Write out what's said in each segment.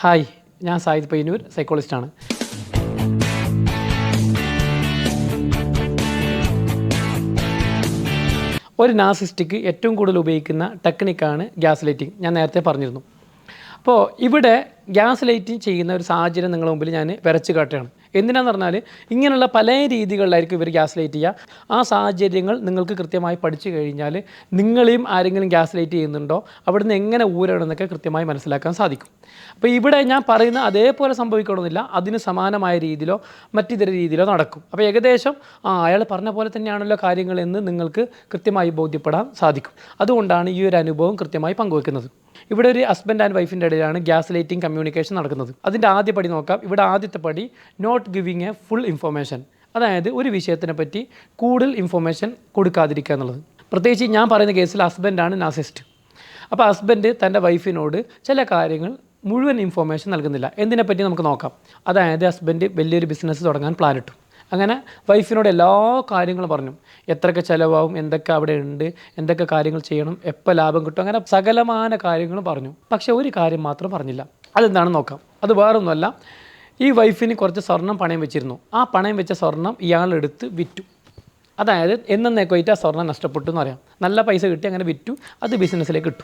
Hi ഞാൻ Zayed Payyanur സൈക്കോളജിസ്റ്റാണ് ഒരു നാസിസ്റ്റിക്ക് ഏറ്റവും കൂടുതൽ ഉപയോഗിക്കുന്ന ടെക്നിക്കാണ് ഗ്യാസ് ലൈറ്റിംഗ്. ഞാൻ നേരത്തെ പറഞ്ഞിരുന്നു. അപ്പോൾ ഇവിടെ ഗ്യാസ് ലൈറ്റിംഗ് ചെയ്യുന്ന ഒരു സാഹചര്യം നിങ്ങളുടെ മുമ്പിൽ ഞാൻ വരച്ച് കാട്ടുകയാണ്. എന്തിനാന്ന് പറഞ്ഞാൽ ഇങ്ങനെയുള്ള പല രീതികളിലായിരിക്കും ഇവർ ഗ്യാസ് ലൈറ്റ് ചെയ്യുക. ആ സാഹചര്യങ്ങൾ നിങ്ങൾക്ക് കൃത്യമായി പഠിച്ചു കഴിഞ്ഞാൽ നിങ്ങളെയും ആരെങ്കിലും ഗ്യാസ് ലൈറ്റ് ചെയ്യുന്നുണ്ടോ അവിടുന്ന് എങ്ങനെ ഊരണമെന്നൊക്കെ കൃത്യമായി മനസ്സിലാക്കാൻ സാധിക്കും. അപ്പോൾ ഇവിടെ ഞാൻ പറയുന്ന അതേപോലെ സംഭവിക്കണമെന്നില്ല. അതിന് സമാനമായ രീതിയിലോ മറ്റിതര രീതിയിലോ നടക്കും. അപ്പോൾ ഏകദേശം ആ അയാൾ പറഞ്ഞ പോലെ തന്നെയാണല്ലോ കാര്യങ്ങൾ എന്ന് നിങ്ങൾക്ക് കൃത്യമായി ബോധ്യപ്പെടാൻ സാധിക്കും. അതുകൊണ്ടാണ് ഈ ഒരു അനുഭവം കൃത്യമായി പങ്കുവെക്കുന്നത്. ഇവിടെ ഒരു ഹസ്ബൻഡ് ആൻഡ് വൈഫിന്റെ ഇടയിലാണ് ഗ്യാസ് ലൈറ്റിംഗ് കമ്മ്യൂണിക്കേഷൻ നടക്കുന്നത്. അതിന്റെ ആദ്യ പടി നോക്കാം. ഇവിടെ ആദ്യത്തെ പടി not giving a full information അതായത് ഒരു വിഷയത്തിനെ പറ്റി കൂടുതൽ ഇൻഫോർമേഷൻ കൊടുക്കാതിരിക്കുക എന്നുള്ളത്. പ്രത്യേകിച്ച് ഞാൻ പറയുന്ന കേസിൽ ഹസ്ബൻഡാണ് നാസിസ്റ്റ് അപ്പോൾ ഹസ്ബൻഡ് തന്റെ വൈഫിനോട് ചില കാര്യങ്ങൾ മുഴുവൻ ഇൻഫോർമേഷൻ നൽകുന്നില്ല. എന്തിനെപ്പറ്റി നമുക്ക് നോക്കാം. അതായത് ഹസ്ബൻഡ് വലിയൊരു ബിസിനസ് തുടങ്ങാൻ പ്ലാൻ ഇട്ടു. അങ്ങനെ വൈഫിനോട് എല്ലാ കാര്യങ്ങളും പറഞ്ഞു. എത്രയൊക്കെ ചിലവാകും എന്തൊക്കെ അവിടെ ഉണ്ട് എന്തൊക്കെ കാര്യങ്ങൾ ചെയ്യണം എപ്പോൾ ലാഭം കിട്ടും അങ്ങനെ സകലമായ കാര്യങ്ങളും പറഞ്ഞു. പക്ഷേ ഒരു കാര്യം മാത്രം പറഞ്ഞില്ല. അതെന്താണെന്ന് നോക്കാം. അത് വേറൊന്നുമല്ല. ഈ വൈഫിന് കുറച്ച് സ്വർണം പണയം വെച്ചിരുന്നു. ആ പണയം വെച്ച സ്വർണം ഇയാളെടുത്ത് വിറ്റു. അതായത് എന്നേക്കുമായിട്ട് ആ സ്വർണം നഷ്ടപ്പെട്ടു എന്ന് പറയാം. നല്ല പൈസ കിട്ടി അങ്ങനെ വിറ്റു. അത് ബിസിനസ്സിലേക്ക് ഇട്ടു.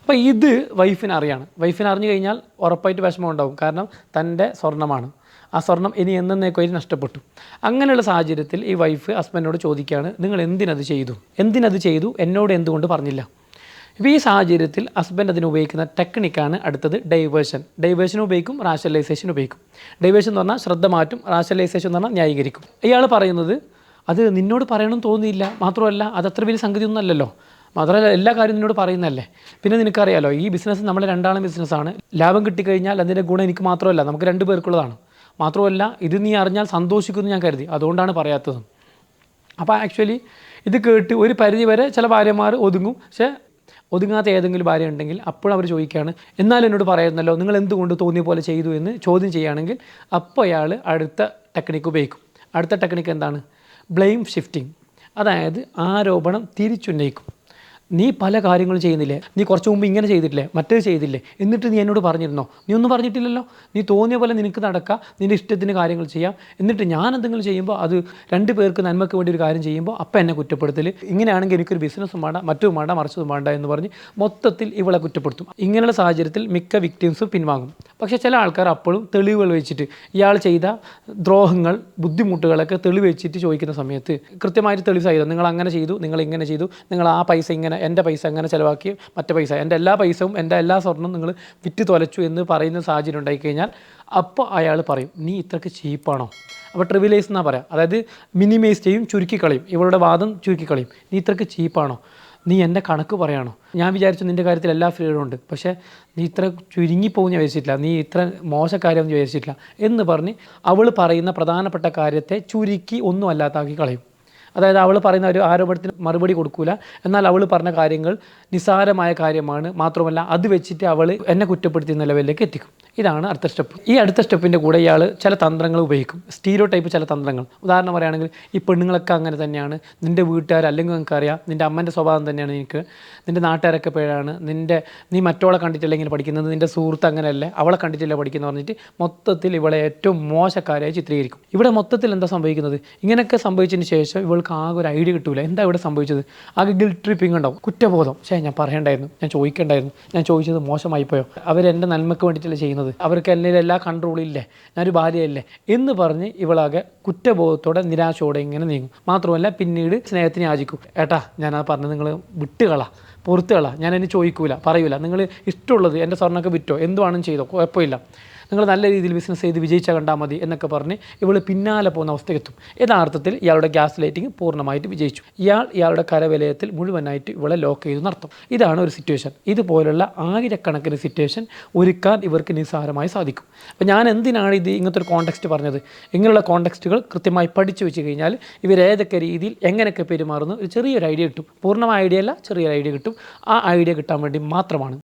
അപ്പോൾ ഇത് വൈഫിന് അറിയാണ്. വൈഫിന് അറിഞ്ഞു കഴിഞ്ഞാൽ ഉറപ്പായിട്ട് വിഷമം ഉണ്ടാവും. കാരണം തന്റെ സ്വർണമാണ്. ആ സ്വർണം ഇനി എന്നേക്കും അതിന് നഷ്ടപ്പെട്ടു. അങ്ങനെയുള്ള സാഹചര്യത്തിൽ ഈ വൈഫ് ഹസ്ബൻഡിനോട് ചോദിക്കുകയാണ് നിങ്ങൾ എന്തിനത് ചെയ്തു? എന്തിനത് ചെയ്തു? എന്നോട് എന്തുകൊണ്ട് പറഞ്ഞില്ല? ഇപ്പോൾ ഈ സാഹചര്യത്തിൽ ഹസ്ബൻഡ് അതിന് ഉപയോഗിക്കുന്ന ടെക്നിക്കാണ് അടുത്തത് ഡൈവേഴ്ഷൻ ഡൈവേഴ്ഷൻ ഉപയോഗിക്കും റാഷണലൈസേഷൻ ഉപയോഗിക്കും. ഡൈവേഴ്ഷൻ എന്ന് പറഞ്ഞാൽ ശ്രദ്ധ മാറ്റും റാഷണലൈസേഷൻ എന്ന് പറഞ്ഞാൽ ന്യായീകരിക്കും. ഇയാൾ പറയുന്നത് അത് നിന്നോട് പറയണമെന്ന് തോന്നിയില്ല. മാത്രമല്ല അത് അത്ര വലിയ സംഗതി അല്ലല്ലോ. മാത്രമല്ല എല്ലാ കാര്യവും നിന്നോട് പറയുന്നതല്ലേ. പിന്നെ നിനക്കറിയാലോ ഈ ബിസിനസ് നമ്മളെ രണ്ടാളും ബിസിനസ്സാണ് ലാഭം കിട്ടിക്കഴിഞ്ഞാൽ അതിന്റെ ഗുണം എനിക്ക് മാത്രമല്ല. നമുക്ക് രണ്ട് പേർക്കുള്ളതാണ്. മാത്രമല്ല ഇത് നീ അറിഞ്ഞാൽ സന്തോഷിക്കുമെന്ന് ഞാൻ കരുതി. അതുകൊണ്ടാണ് പറയാത്തത്. അപ്പോൾ ആക്ച്വലി ഇത് കേട്ട് ഒരു പരിധി വരെ ചില ഭാര്യമാർ ഒതുങ്ങും. പക്ഷേ ഒതുങ്ങാത്ത ഏതെങ്കിലും ഭാര്യ ഉണ്ടെങ്കിൽ അപ്പോഴും അവർ ചോദിക്കുകയാണ് എന്നാലും എന്നോട് പറയുന്നല്ലോ നിങ്ങൾ എന്തുകൊണ്ട് തോന്നിയ പോലെ ചെയ്തു എന്ന് ചോദ്യം ചെയ്യുകയാണെങ്കിൽ അപ്പോൾ അയാൾ അടുത്ത ടെക്നിക്ക് ഉപയോഗിക്കും. അടുത്ത ടെക്നിക്ക് എന്താണ്? ബ്ലെയിം ഷിഫ്റ്റിംഗ് അതായത് ആരോപണം തിരിച്ചുന്നയിക്കും. നീ പല കാര്യങ്ങളും ചെയ്യുന്നില്ലേ? നീ കുറച്ച് മുമ്പ് ഇങ്ങനെ ചെയ്തിട്ടില്ലേ? മറ്റേത് ചെയ്തില്ലേ? എന്നിട്ട് നീ എന്നോട് പറഞ്ഞിരുന്നോ? നീ ഒന്നും പറഞ്ഞിട്ടില്ലല്ലോ. നീ തോന്നിയ പോലെ നിനക്ക് നടക്കാം. നിന്റെ ഇഷ്ടത്തിന് കാര്യങ്ങൾ ചെയ്യാം. എന്നിട്ട് ഞാൻ എന്തെങ്കിലും ചെയ്യുമ്പോൾ അത് രണ്ട് പേർക്ക് നന്മയ്ക്ക് വേണ്ടി ഒരു കാര്യം ചെയ്യുമ്പോൾ അപ്പം എന്നെ കുറ്റപ്പെടുത്തൽ ഇങ്ങനെയാണെങ്കിൽ എനിക്കൊരു ബിസിനസ്സും വേണ്ട മറ്റും വേണ്ട മറിച്ചതും വേണ്ട എന്ന് പറഞ്ഞ് മൊത്തത്തിൽ ഇവളെ കുറ്റപ്പെടുത്തും. ഇങ്ങനെയുള്ള സാഹചര്യത്തിൽ മിക്ക വിക്ടിംസും പിൻവാങ്ങും. പക്ഷേ ചില ആൾക്കാർ അപ്പോഴും തെളിവുകൾ വെച്ചിട്ട് ഇയാൾ ചെയ്ത ദ്രോഹങ്ങൾ ബുദ്ധിമുട്ടുകളൊക്കെ തെളിവ് വെച്ചിട്ട് ചോദിക്കുന്ന സമയത്ത് കൃത്യമായിട്ട് തെളിവ് ചെയ്തു നിങ്ങൾ അങ്ങനെ ചെയ്തു നിങ്ങൾ ഇങ്ങനെ ചെയ്തു നിങ്ങൾ ആ പൈസ ഇങ്ങനെ എന്റെ പൈസ അങ്ങനെ ചിലവാക്കി മറ്റേ പൈസ. എന്റെ എല്ലാ പൈസയും എന്റെ എല്ലാ സ്വർണവും നിങ്ങൾ വിറ്റ് തൊലച്ചു എന്ന് പറയുന്ന സാഹചര്യം ഉണ്ടായിക്കഴിഞ്ഞാൽ അപ്പോൾ അയാൾ പറയും നീ ഇത്രയ്ക്ക് ചീപ്പാണോ? അപ്പോൾ ട്രിവിലൈസ് എന്നാ പറയാം. അതായത് മിനിമൈസ് ചെയ്യും ചുരുക്കി കളയും. ഇവളുടെ വാദം ചുരുക്കി കളയും. നീ ഇത്രയ്ക്ക് ചീപ്പാണോ? നീ എന്റെ കണക്ക് പറയണോ? ഞാൻ വിചാരിച്ചു നിന്റെ കാര്യത്തിൽ എല്ലാ ഫ്രീഡും ഉണ്ട്. പക്ഷേ നീ ഇത്ര ചുരുങ്ങിപ്പോകും ഞാൻ വിചാരിച്ചിട്ടില്ല. നീ ഇത്ര മോശക്കാര്യം വിചാരിച്ചിട്ടില്ല എന്ന് പറഞ്ഞ് അവൾ പറയുന്ന പ്രധാനപ്പെട്ട കാര്യത്തെ ചുരുക്കി ഒന്നും അല്ലാത്താക്കി കളയും. അതായത് അവൾ പറയുന്ന ഒരു ആരോപണത്തിന് മറുപടി കൊടുക്കൂല. എന്നാൽ അവൾ പറഞ്ഞ കാര്യങ്ങൾ നിസ്സാരമായ കാര്യമാണ്. മാത്രമല്ല അത് വെച്ചിട്ട് അവൾ എന്നെ കുറ്റപ്പെടുത്തിയ നിലവിലേക്ക് എത്തിക്കും. ഇതാണ് അടുത്ത സ്റ്റെപ്പ് ഈ അടുത്ത സ്റ്റെപ്പിന്റെ കൂടെ ഇയാൾ ചില തന്ത്രങ്ങൾ ഉപയോഗിക്കും. സ്റ്റീരോ ടൈപ്പ് ചില തന്ത്രങ്ങൾ. ഉദാഹരണം പറയുകയാണെങ്കിൽ ഈ പെണ്ണുങ്ങളൊക്കെ അങ്ങനെ തന്നെയാണ്. നിന്റെ വീട്ടുകാർ അല്ലെങ്കിൽ നിങ്ങൾക്ക് നിനക്കറിയാം നിന്റെ അമ്മന്റെ സ്വഭാവം തന്നെയാണ് എനിക്ക് നിന്റെ നാട്ടുകാരൊക്കെ പേരാണ് നിന്റെ നീ മറ്റോളെ കണ്ടിട്ടില്ലെങ്കിൽ ഇങ്ങനെ പഠിക്കുന്നത്. നിന്റെ സുഹൃത്ത് അങ്ങനെയല്ലേ അവളെ കണ്ടിട്ടില്ല പഠിക്കുന്നു പറഞ്ഞിട്ട് മൊത്തത്തിൽ ഇവളെ ഏറ്റവും മോശക്കാരായി ചിത്രീകരിക്കും. ഇവിടെ മൊത്തത്തിൽ എന്താ സംഭവിക്കുന്നത്? ഇങ്ങനെയൊക്കെ സംഭവിച്ചതിന് ശേഷം ഇവൾക്ക് ആകെ ഒരു ഐഡിയ കിട്ടൂല. എന്താ ഇവിടെ സംഭവിച്ചത്? ആകെ ഗിൽ ട്രിപ്പിംഗ് ഉണ്ടാവും. കുറ്റബോധം. പക്ഷേ ഞാൻ പറയണ്ടായിരുന്നു. ഞാൻ ചോദിക്കണ്ടായിരുന്നു. ഞാൻ ചോദിച്ചത് മോശമായിപ്പോയോ? അവരെന്റെ നന്മയ്ക്ക് വേണ്ടിയിട്ടല്ല ചെയ്യുന്നത്? അവർക്ക് എന്നിൽ എല്ലാ കൺട്രോളും ഇല്ലേ? ഞാനൊരു ഭാര്യയല്ലേ? എന്ന് പറഞ്ഞ് ഇവളാകെ കുറ്റബോധത്തോടെ നിരാശയോടെ ഇങ്ങനെ നീങ്ങും. മാത്രമല്ല പിന്നീട് സ്നേഹത്തിന് യാചിക്കും. ഏട്ടാ ഞാനത് പറഞ്ഞത് നിങ്ങൾ വിട്ടുകളാ. പുറത്തുകളാ. ഞാൻ എന്നെ ചോദിക്കൂല പറയൂല. നിങ്ങൾ ഇഷ്ടമുള്ളത് എന്റെ സ്വർണമൊക്കെ വിറ്റോ? എന്തുവാണെന്ന് ചെയ്തോ? കുഴപ്പമില്ല. നിങ്ങൾ നല്ല രീതിയിൽ ബിസിനസ് ചെയ്ത് വിജയിച്ചാൽ കണ്ടാൽ മതി എന്നൊക്കെ പറഞ്ഞ് ഇവൾ പിന്നാലെ പോകുന്ന അവസ്ഥയെത്തും യഥാർത്ഥത്തിൽ ഇയാളുടെ ഗ്യാസ് ലൈറ്റിംഗ് പൂർണമായിട്ട് വിജയിച്ചു. ഇയാൾ ഇയാളുടെ കരവലയത്തിൽ മുഴുവനായിട്ട് ഇവളെ ലോക്ക് ചെയ്തു നടത്തും. ഇതാണ് ഒരു സിറ്റുവേഷൻ ഇതുപോലുള്ള ആയിരക്കണക്കിന് സിറ്റുവേഷൻ ഒരുക്കാൻ ഇവർക്ക് നിസ്സാരമായി സാധിക്കും. അപ്പോൾ ഞാൻ എന്തിനാണ് ഇത് ഇങ്ങനത്തെ ഒരു കോണ്ടെക്സ്റ്റ് പറഞ്ഞത്? ഇങ്ങനെയുള്ള കോണ്ടെക്സ്റ്റുകൾ കൃത്യമായി പഠിച്ചു വെച്ച് കഴിഞ്ഞാൽ ഇവരേതൊക്കെ രീതിയിൽ എങ്ങനെയൊക്കെ പെരുമാറുന്നു? ഒരു ചെറിയൊരു ഐഡിയ കിട്ടും. പൂർണമായ ഐഡിയ അല്ല ചെറിയൊരു ഐഡിയ കിട്ടും. ആ ഐഡിയ കിട്ടാൻ വേണ്ടി മാത്രമാണ്.